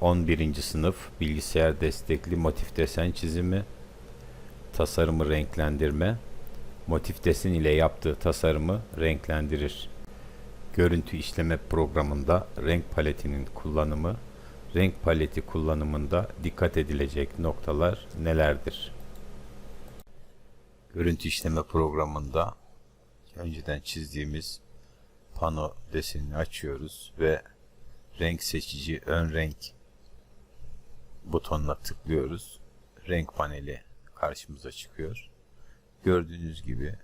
11. sınıf bilgisayar destekli motif desen çizimi, tasarımı renklendirme, motif desen ile yaptığı tasarımı renklendirir. Görüntü işleme programında renk paletinin kullanımı, renk paleti kullanımında dikkat edilecek noktalar nelerdir? Görüntü işleme programında önceden çizdiğimiz pano desenini açıyoruz ve renk seçici ön renk butonuna tıklıyoruz. Renk paneli karşımıza çıkıyor. Gördüğünüz gibi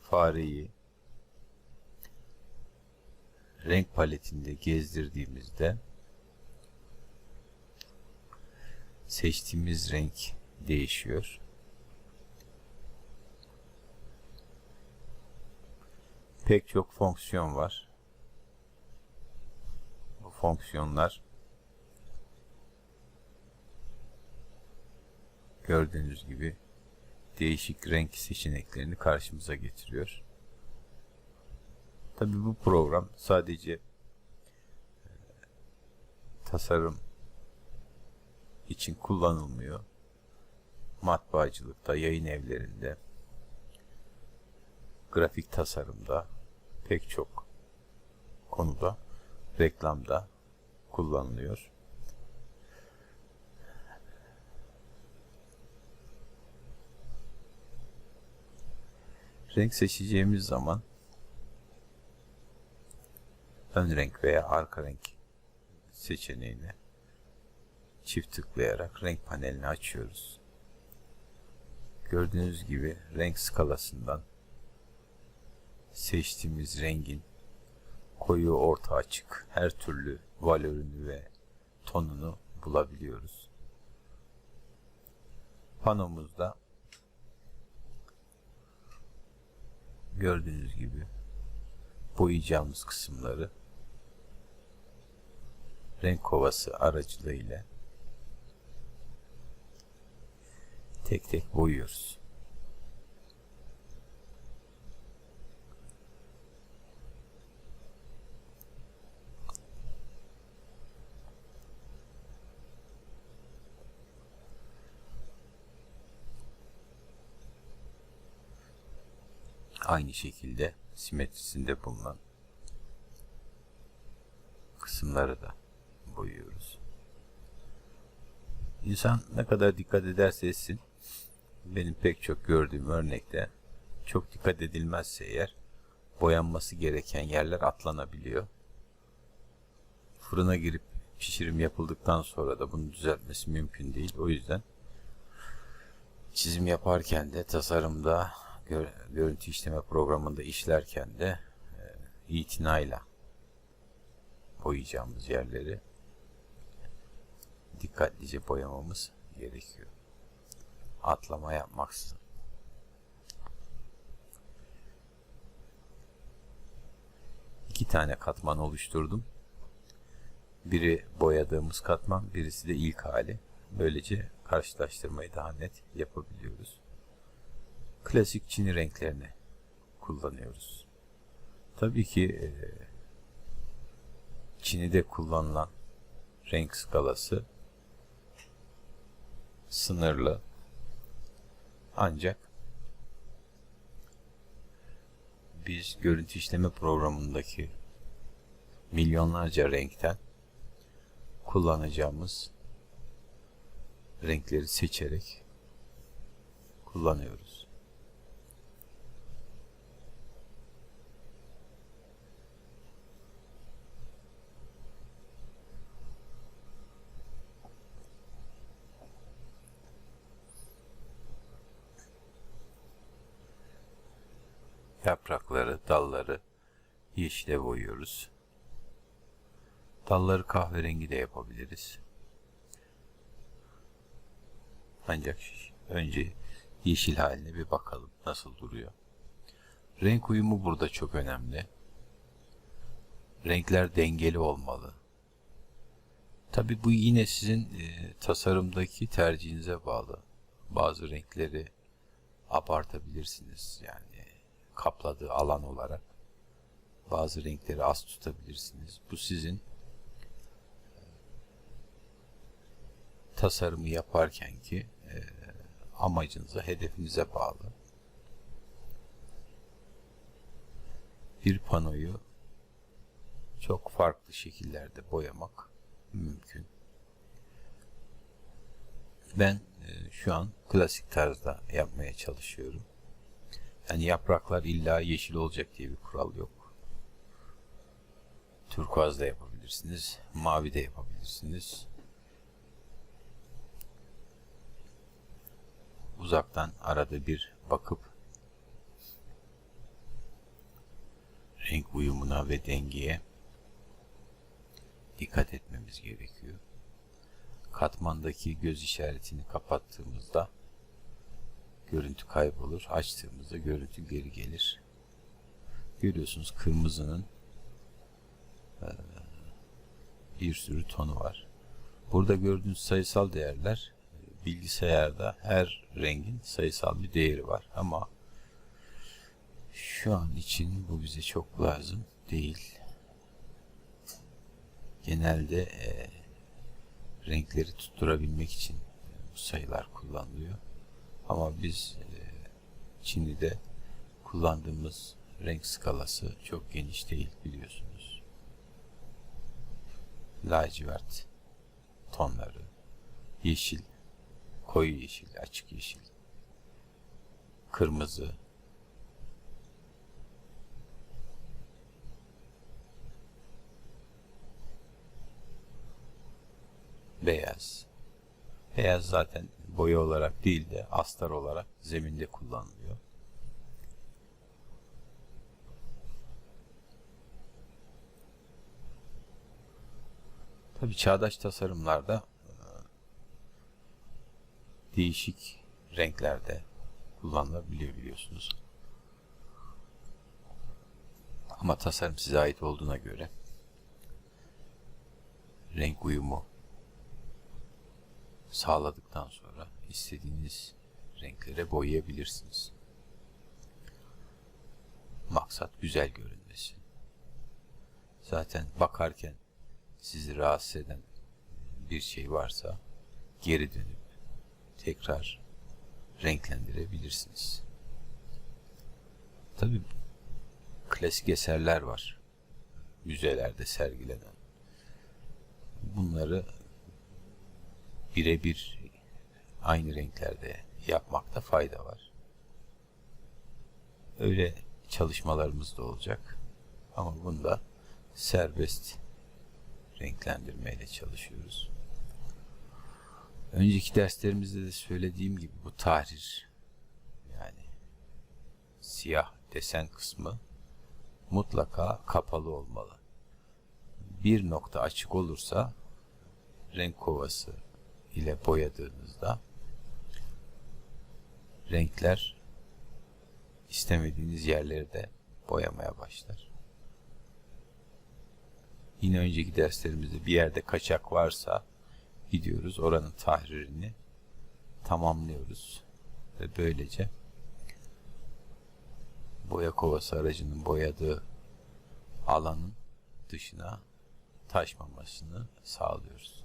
fareyi renk paletinde gezdirdiğimizde seçtiğimiz renk değişiyor. Pek çok fonksiyon var. Bu fonksiyonlar gördüğünüz gibi değişik renk seçeneklerini karşımıza getiriyor. Tabi bu program sadece e, tasarım için kullanılmıyor. Matbaacılıkta, yayın evlerinde, grafik tasarımda, pek çok konuda, reklamda kullanılıyor. Renk seçeceğimiz zaman ön renk veya arka renk seçeneğine çift tıklayarak renk panelini açıyoruz. Gördüğünüz gibi renk skalasından seçtiğimiz rengin koyu, orta, açık her türlü valörünü ve tonunu bulabiliyoruz. Panomuzda gördüğünüz gibi boyayacağımız kısımları renk kovası aracılığıyla tek tek boyuyoruz. Aynı şekilde simetrisinde bulunan kısımları da boyuyoruz. İnsan ne kadar dikkat ederse etsin, benim pek çok gördüğüm örnekte çok dikkat edilmezse eğer boyanması gereken yerler atlanabiliyor. Fırına girip pişirim yapıldıktan sonra da bunu düzeltmesi mümkün değil. O yüzden çizim yaparken de tasarımda görüntü işleme programında işlerken de e, itinayla boyayacağımız yerleri dikkatlice boyamamız gerekiyor. Atlama yapmaksızın. İki tane katman oluşturdum. Biri boyadığımız katman, birisi de ilk hali. Böylece karşılaştırmayı daha net yapabiliyoruz. Klasik çini renklerini kullanıyoruz. Tabii ki e, Çin'de kullanılan renk skalası sınırlı. Ancak biz görüntü işleme programındaki milyonlarca renkten kullanacağımız renkleri seçerek kullanıyoruz. Yaprakları, dalları yeşile boyuyoruz. Dalları kahverengi de yapabiliriz. Ancak önce yeşil haline bir bakalım nasıl duruyor. Renk uyumu burada çok önemli. Renkler dengeli olmalı. Tabi bu yine sizin e, tasarımdaki tercihinize bağlı. Bazı renkleri abartabilirsiniz. Yani kapladığı alan olarak. Bazı renkleri az tutabilirsiniz. Bu sizin tasarımı yaparken ki e, amacınıza, hedefinize bağlı. Bir panoyu çok farklı şekillerde boyamak mümkün. Ben e, şu an klasik tarzda yapmaya çalışıyorum. Yani yapraklar illa yeşil olacak diye bir kural yok. Turkuaz da yapabilirsiniz, mavi de yapabilirsiniz. Uzaktan arada bir bakıp renk uyumuna ve dengeye dikkat etmemiz gerekiyor. Katmandaki göz işaretini kapattığımızda görüntü kaybolur. Açtığımızda görüntü geri gelir. Görüyorsunuz kırmızının eee, bir sürü tonu var. Burada gördüğünüz sayısal değerler e, bilgisayarda her rengin sayısal bir değeri var ama şu an için bu bize çok lazım değil. Genelde e, renkleri tutturabilmek için bu sayılar kullanılıyor. Ama biz e, Çinli'de kullandığımız renk skalası çok geniş değil biliyorsunuz. Lacivert tonları, yeşil, koyu yeşil, açık yeşil, kırmızı, beyaz. Beyaz zaten boya olarak değil de astar olarak zeminde kullanılıyor. Tabi çağdaş tasarımlarda e, değişik renklerde kullanılabiliyor biliyorsunuz. Ama tasarım size ait olduğuna göre renk uyumu sağladıktan sonra istediğiniz renklere boyayabilirsiniz. Maksat güzel görünmesi. Zaten bakarken sizi rahatsız eden bir şey varsa geri dönüp tekrar renklendirebilirsiniz. Tabi klasik eserler var. Müzelerde sergilenen. Bunları birebir aynı renklerde yapmakta fayda var. Öyle çalışmalarımız da olacak. Ama bunda serbest renklendirmeyle çalışıyoruz. Önceki derslerimizde de söylediğim gibi bu tahrir yani siyah desen kısmı mutlaka kapalı olmalı. Bir nokta açık olursa renk kovası ile boyadığınızda renkler istemediğiniz yerleri de boyamaya başlar. Yine önceki derslerimizde bir yerde kaçak varsa gidiyoruz oranın tahririni tamamlıyoruz ve böylece boya kovası aracının boyadığı alanın dışına taşmamasını sağlıyoruz.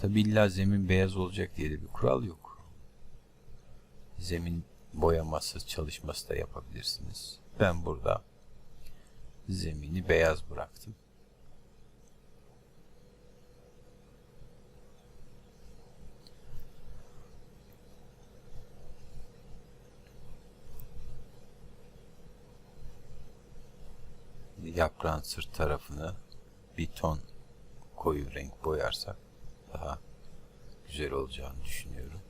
Tabi illa zemin beyaz olacak diye de bir kural yok. Zemin boyaması çalışması da yapabilirsiniz. Ben burada zemini beyaz bıraktım. Yaprağın sırt tarafını bir ton koyu renk boyarsak daha güzel olacağını düşünüyorum.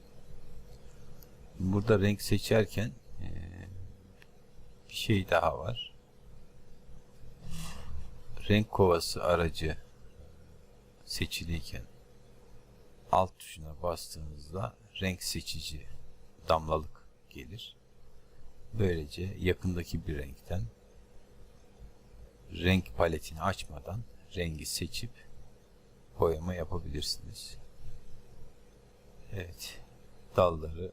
Burada renk seçerken eee, bir şey daha var. Renk kovası aracı seçiliyken alt tuşuna bastığınızda renk seçici damlalık gelir. Böylece yakındaki bir renkten renk paletini açmadan rengi seçip boyama yapabilirsiniz. Evet. Dalları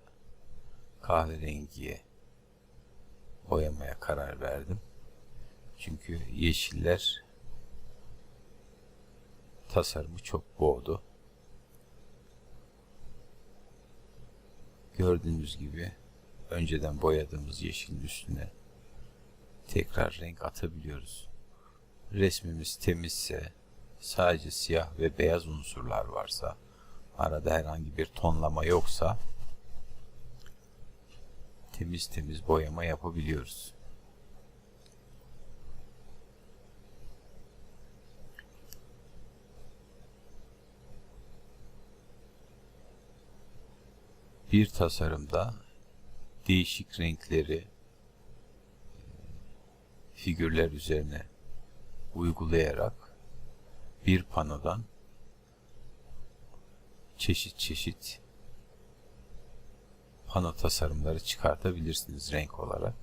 kahverengiye boyamaya karar verdim. Çünkü yeşiller tasarımı çok boğdu. Gördüğünüz gibi önceden boyadığımız yeşilin üstüne tekrar renk atabiliyoruz. Resmimiz temizse sadece siyah ve beyaz unsurlar varsa arada herhangi bir tonlama yoksa temiz temiz boyama yapabiliyoruz. Bir tasarımda değişik renkleri figürler üzerine uygulayarak bir panodan çeşit çeşit pano tasarımları çıkartabilirsiniz renk olarak.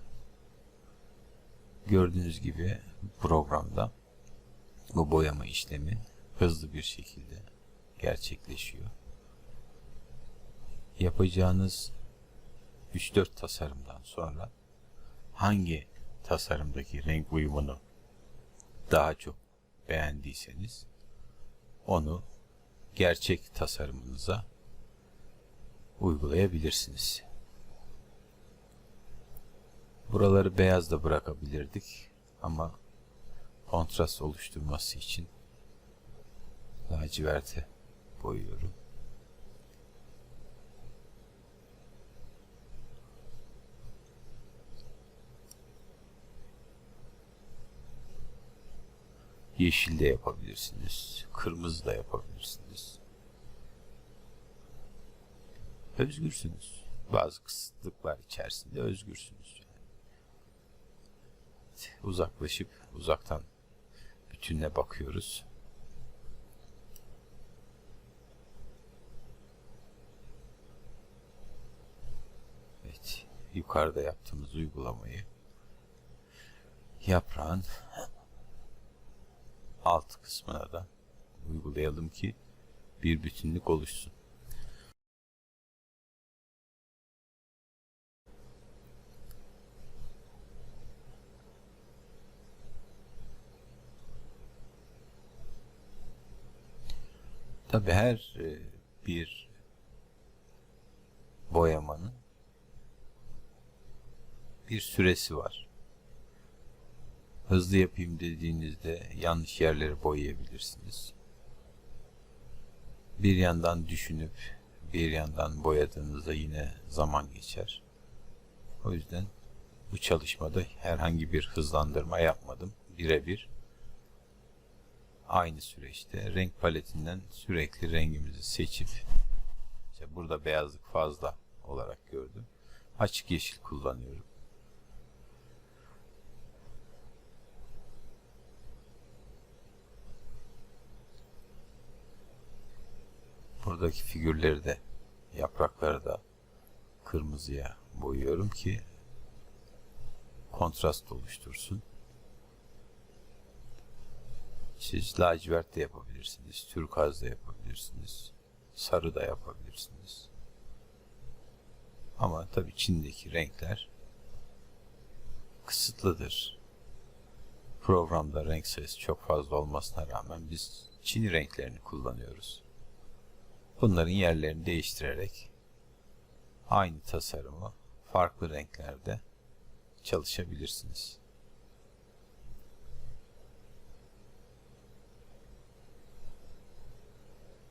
Gördüğünüz gibi programda bu boyama işlemi hızlı bir şekilde gerçekleşiyor. Yapacağınız 3-4 tasarımdan sonra hangi tasarımdaki renk uyumunu daha çok beğendiyseniz onu gerçek tasarımınıza uygulayabilirsiniz. Buraları beyaz da bırakabilirdik ama kontrast oluşturması için laciverte boyuyorum. Yeşil de yapabilirsiniz. Kırmızı da yapabilirsiniz. Özgürsünüz. Bazı kısıtlıklar içerisinde özgürsünüz. Uzaklaşıp uzaktan bütünle bakıyoruz. Evet, yukarıda yaptığımız uygulamayı yaprağın alt kısmına da uygulayalım ki bir bütünlük oluşsun. Tabi her e, bir boyamanın bir süresi var. Hızlı yapayım dediğinizde yanlış yerleri boyayabilirsiniz. Bir yandan düşünüp bir yandan boyadığınızda yine zaman geçer. O yüzden bu çalışmada herhangi bir hızlandırma yapmadım. Birebir aynı süreçte renk paletinden sürekli rengimizi seçip işte burada beyazlık fazla olarak gördüm. Açık yeşil kullanıyorum. Buradaki figürleri de yaprakları da kırmızıya boyuyorum ki kontrast oluştursun. Siz lacivert de yapabilirsiniz, türkaz da yapabilirsiniz, sarı da yapabilirsiniz. Ama tabii Çin'deki renkler kısıtlıdır. Programda renk sayısı çok fazla olmasına rağmen biz Çin renklerini kullanıyoruz. Bunların yerlerini değiştirerek aynı tasarımı farklı renklerde çalışabilirsiniz.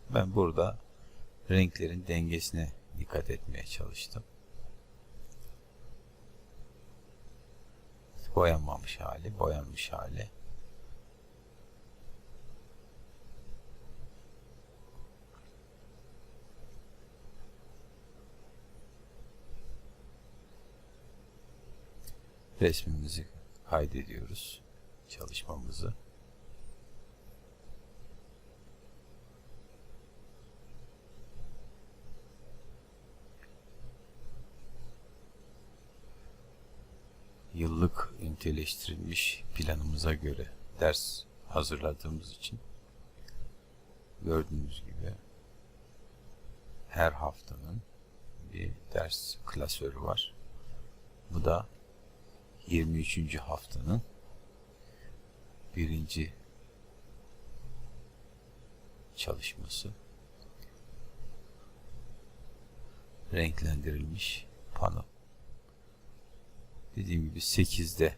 Ben burada renklerin dengesine dikkat etmeye çalıştım. Boyanmamış hali, boyanmış hali. Resmimizi kaydediyoruz. Çalışmamızı. Yıllık üniteleştirilmiş planımıza göre ders hazırladığımız için gördüğünüz gibi her haftanın bir ders klasörü var. Bu da 23. haftanın birinci çalışması. Renklendirilmiş pano. Dediğim gibi 8'de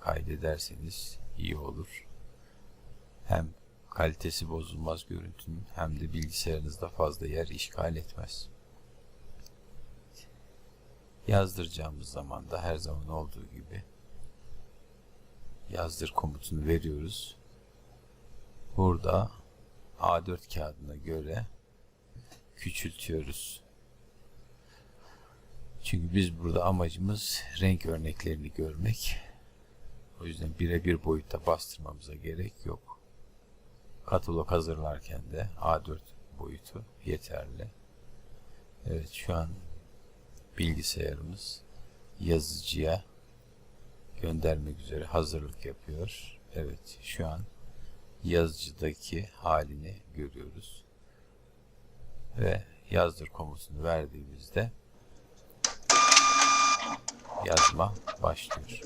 kaydederseniz iyi olur. Hem kalitesi bozulmaz görüntünün hem de bilgisayarınızda fazla yer işgal etmez. Yazdıracağımız zaman da her zaman olduğu gibi yazdır komutunu veriyoruz. Burada A4 kağıdına göre küçültüyoruz. Çünkü biz burada amacımız renk örneklerini görmek. O yüzden birebir boyutta bastırmamıza gerek yok. Katalog hazırlarken de A4 boyutu yeterli. Evet şu an bilgisayarımız yazıcıya göndermek üzere hazırlık yapıyor. Evet şu an yazıcıdaki halini görüyoruz. Ve yazdır komutunu verdiğimizde yazma başlıyor.